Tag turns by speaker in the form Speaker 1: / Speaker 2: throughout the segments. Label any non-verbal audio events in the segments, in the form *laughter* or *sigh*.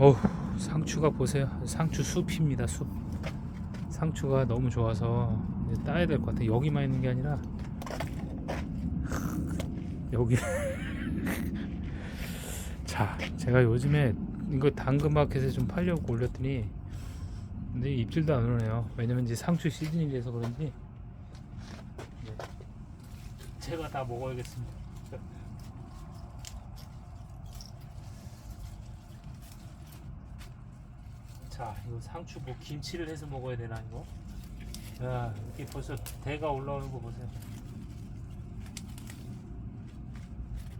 Speaker 1: 어우 상추가 보세요. 상추 숲입니다 숲. 상추가 너무 좋아서 따야 될 것 같아요. 여기만 있는 게 아니라. 여기. *laughs* 자 제가 요즘에 이거 당근마켓에 좀 팔려고 올렸더니 근데 입질도 안 오네요. 왜냐면 이제 상추 시즌이라서 그런지. 네. 제가 다 먹어야겠습니다 자, 이거 상추 뭐 김치를 해서 먹어야 되나 이거? 야, 이렇게 벌써 대가 올라오는 거 보세요.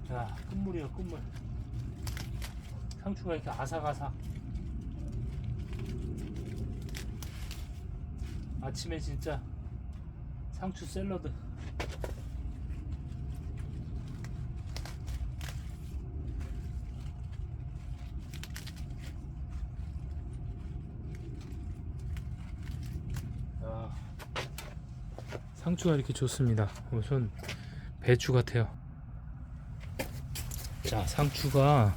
Speaker 1: 자, 끝물이요, 끝물. 상추가 이렇게 아삭아삭. 아침에 진짜 상추 샐러드. 상추가 이렇게 좋습니다. 우선 배추 같아요. 자, 상추가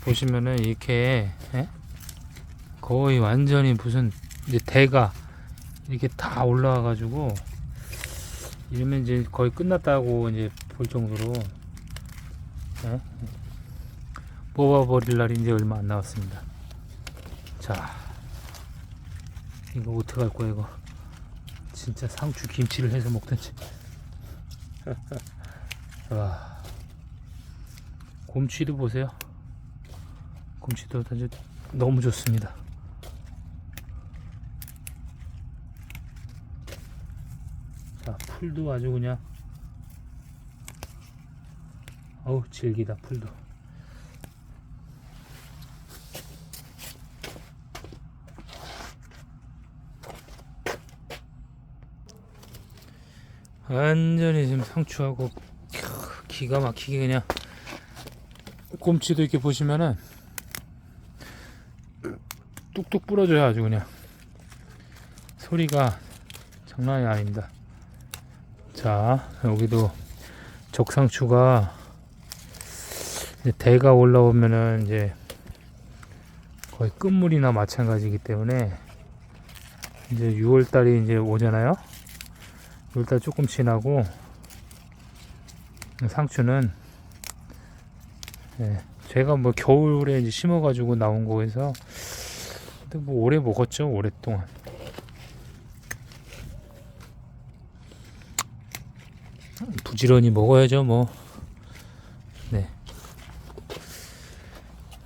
Speaker 1: 보시면은 이렇게 예? 거의 완전히 무슨 이제 대가 이렇게 다 올라와 가지고 이러면 이제 거의 끝났다고 이제 볼 정도로 예? 뽑아버릴 날이 이제 얼마 안 남았습니다. 자, 이거 어떡할 거야 이거 진짜 상추 김치를 해서 먹든지. 와. 곰취도 보세요. 곰취도 아주 너무 좋습니다. 자 풀도 아주 그냥. 어우 질기다 풀도 완전히 지금 상추하고 캬, 기가 막히게 그냥 꼼치도 이렇게 보시면은 뚝뚝 부러져요 아주 그냥 소리가 장난이 아닙니다. 자 여기도 적상추가 대가 올라오면은 이제 거의 끝물이나 마찬가지이기 때문에 이제 6월달이 이제 오잖아요 6월달 조금 지나고 상추는 예, 제가 뭐 겨울에 이제 심어가지고 나온 거에서 근데 뭐 오래 먹었죠 오랫동안. 부지런히 먹어야죠 뭐. 네.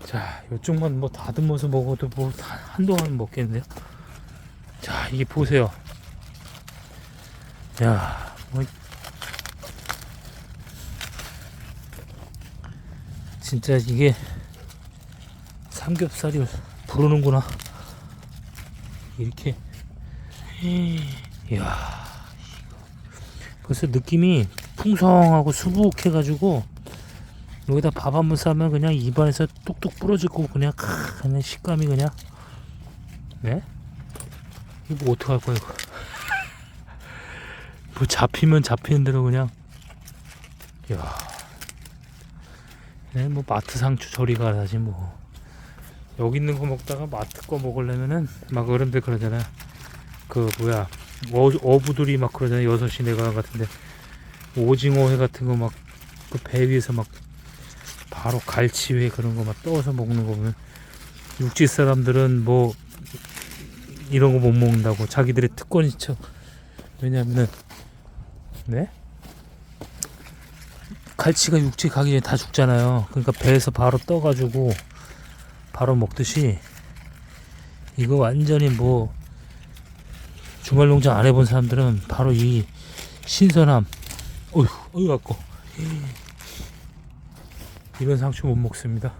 Speaker 1: 자 이쪽만 뭐 다듬어서 먹어도 뭐 다- 한동안 먹겠는데요? 자 이게 보세요 야, 뭐 진짜 이게 삼겹살이 부르는구나. 이렇게. 이야, 벌써 느낌이 풍성하고 수북해가지고 여기다 밥 한 번 싸면 그냥 입안에서 뚝뚝 부러지고 그냥 크, 그냥 식감이 그냥 네? 이거 뭐 어떡할 거야 이거? 뭐 잡히면 잡히는 대로 그냥 야. 네, 뭐 마트 상추 저리 가라지 뭐. 여기 있는 거 먹다가 마트 거 먹으려면은 막 어른들 그러잖아. 그 뭐야 어, 어부들이 막 그러잖아. 여섯 시 내가 같은데 오징어회 같은 거 막 그 배 위에서 막 바로 갈치회 그런 거 막 떠서 먹는 거 보면 육지 사람들은 뭐 이런 거 못 먹는다고 자기들의 특권이죠. 왜냐면은 네? 갈치가 육지 가기 전에 다 죽잖아요. 그러니까 배에서 바로 떠가지고 바로 먹듯이 이거 완전히 뭐 주말 농장 안 해본 사람들은 바로 이 신선함 어휴 어휴 갖고 이런 상추 못 먹습니다.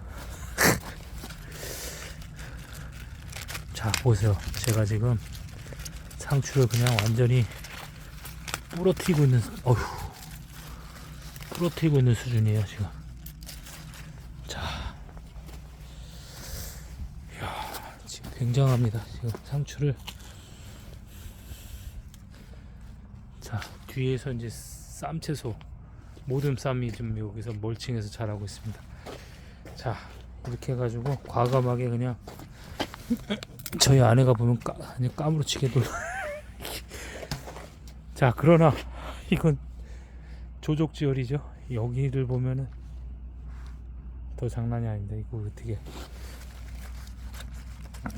Speaker 1: *laughs* 자 보세요. 제가 지금 상추를 그냥 완전히 부러뜨리고 있는 어휴. 부러뜨리고 있는 수준이에요 지금. 자. 이야 지금 굉장합니다 지금 상추를. 자 뒤에서 이제 쌈 채소. 모듬 쌈이 좀 여기서 멀칭해서 자라고 있습니다. 자 이렇게 해가지고 과감하게 그냥 저희 아내가 보면 까, 그냥 까무러치게 놀. 자 그러나 이건 조족지열이죠. 여기를 보면은 더 장난이 아닌데 이거 어떻게?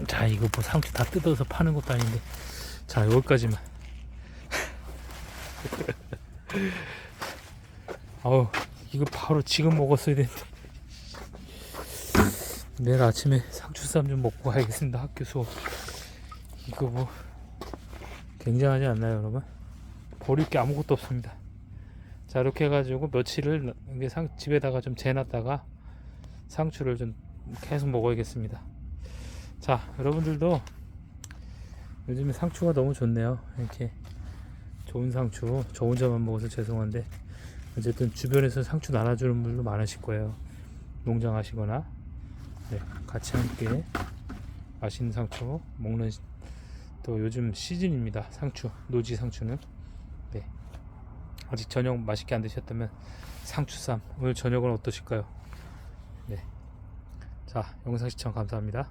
Speaker 1: 자 이거 뭐 상추 다 뜯어서 파는 것도 아닌데 자 여기까지만. *laughs* 아우 이거 바로 지금 먹었어야 되는데 내일 아침에 상추쌈 좀 먹고 가야겠습니다 학교 수업 이거 뭐 굉장하지 않나요 여러분 버릴 게 아무것도 없습니다. 자 이렇게 해가지고 며칠을 집에다가 좀 재놨다가 상추를 좀 계속 먹어야겠습니다. 자 여러분들도 요즘에 상추가 너무 좋네요. 이렇게 좋은 상추 저 혼자만 먹어서 죄송한데 어쨌든 주변에서 상추 나눠주는 분도 많으실 거예요. 농장 하시거나. 네, 같이 함께 맛있는 상추 먹는 시- 또 요즘 시즌입니다. 상추 노지 상추는 네. 아직 저녁 맛있게 안 드셨다면 상추쌈. 오늘 저녁은 어떠실까요? 네 자 영상 시청 감사합니다